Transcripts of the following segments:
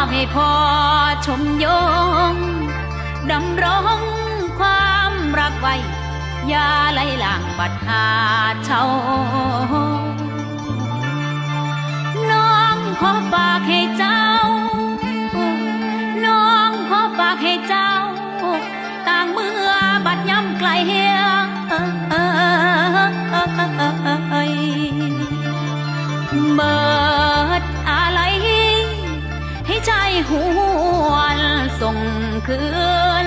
อบให้พอชมยง ดำรงความรักไว้ อย่าไหลหลังบัดหาเช่า ใจหวนส่งคื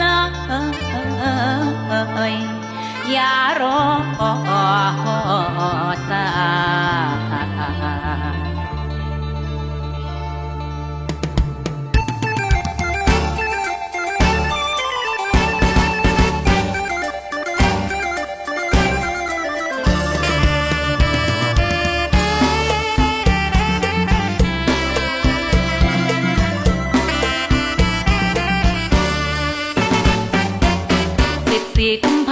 นเอ่ยอย่ารอสาย sick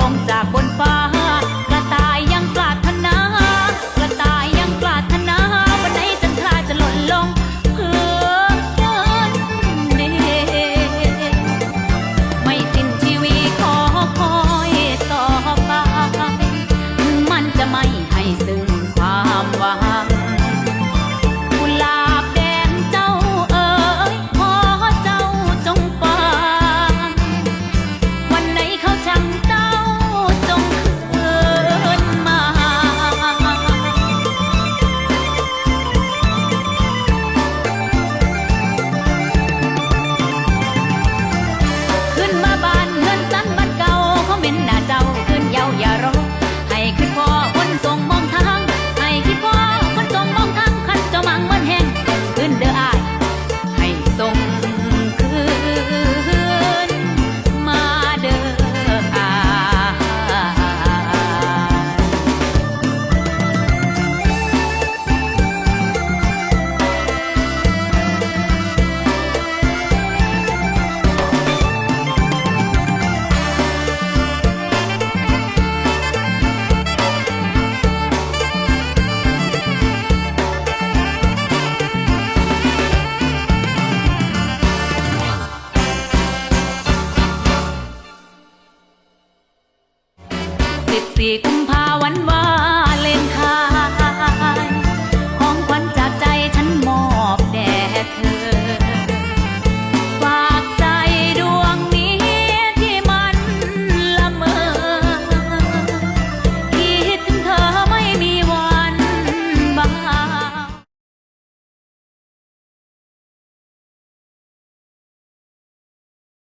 ลมจาก สิบสี่กุมภาวันวาเลนไท